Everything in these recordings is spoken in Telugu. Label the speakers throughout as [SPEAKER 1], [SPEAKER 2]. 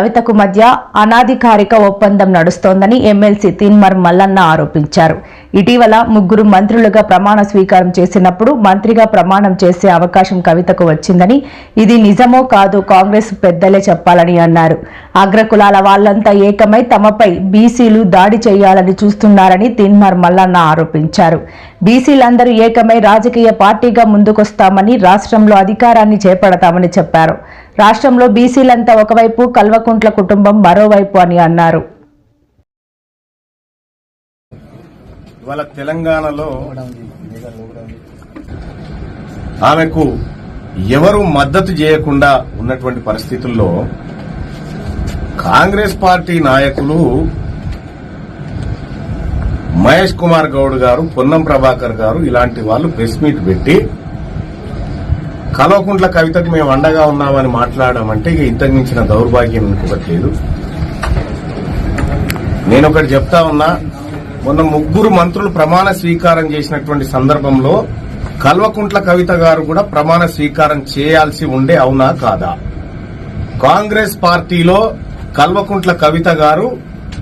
[SPEAKER 1] కవితకు మధ్య అనాధికారిక ఒప్పందం నడుస్తోందని ఎమ్మెల్సీ తీన్మర్ మల్లన్న ఆరోపించారు. ఇటీవల ముగ్గురు మంత్రులుగా ప్రమాణ స్వీకారం చేసినప్పుడు మంత్రిగా ప్రమాణం చేసే అవకాశం కవితకు వచ్చిందని ఇది నిజమో కాదో కాంగ్రెస్ పెద్దలే చెప్పాలని అన్నారు. అగ్రకులాల వాళ్ళంతా ఏకమై తమపై బీసీలు దాడి చేయాలని చూస్తున్నారని తీన్మార్ మల్లన్న ఆరోపించారు. బీసీలందరూ ఏకమై రాజకీయ పార్టీగా ముందుకొస్తామని రాష్ట్రంలో అధికారాన్ని చేపడతామని చెప్పారు. రాష్ట్రంలో బీసీలంతా ఒకవైపు కల్వకుంట్ల కుటుంబం మరోవైపు అని అన్నారు.
[SPEAKER 2] ఇవాళ తెలంగాణలో ఆమెకు ఎవరు మద్దతు చేయకుండా ఉన్నటువంటి పరిస్థితుల్లో కాంగ్రెస్ పార్టీ నాయకులు మహేష్ కుమార్ గౌడ్ గారు పొన్నం ప్రభాకర్ గారు ఇలాంటి వాళ్ళు ప్రెస్ మీట్ పెట్టి కల్వకుంట్ల కవితకు మేము అండగా ఉన్నామని మాట్లాడడం అంటే ఇక ఇంతకు మించిన దౌర్భాగ్యం ఇంకొకటి లేదు నేను ఒకటి చెప్తా ఉన్నా మొన్న ముగ్గురు మంత్రులు ప్రమాణ స్వీకారం చేసినటువంటి సందర్భంలో కల్వకుంట్ల కవిత గారు కూడా ప్రమాణ స్వీకారం చేయాల్సి ఉండే అవునా కాదా? కాంగ్రెస్ పార్టీలో కల్వకుంట్ల కవిత గారు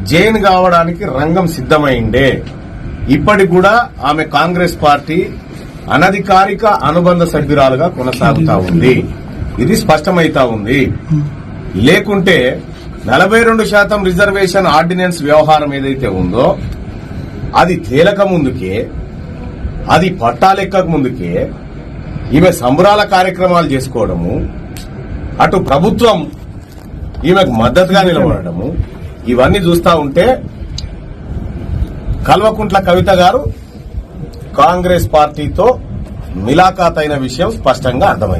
[SPEAKER 2] జైన్ కావడానికి రంగం సిద్దమైండే ఇప్పటికి కూడా ఆమె కాంగ్రెస్ పార్టీ అనధికారిక అనుబంధ సభ్యురాలుగా కొనసాగుతా ఉంది. ఇది స్పష్టమైతా ఉంది. లేకుంటే నలభై రెండు శాతం రిజర్వేషన్ ఆర్డినెన్స్ వ్యవహారం ఏదైతే ఉందో అది తేలక ముందుకే అది పట్టాలెక్కక ముందుకే ఈమె సంబరాల కార్యక్రమాలు చేసుకోవడము అటు ప్రభుత్వం ఈమెకు మద్దతుగా నిలబడము ఇవన్నీ చూస్తా ఉంటే కల్వకుంట్ల కవిత గారు కాంగ్రెస్ పార్టీతో మిలాఖాత్ అయిన విషయం స్పష్టంగా అర్థమైంది.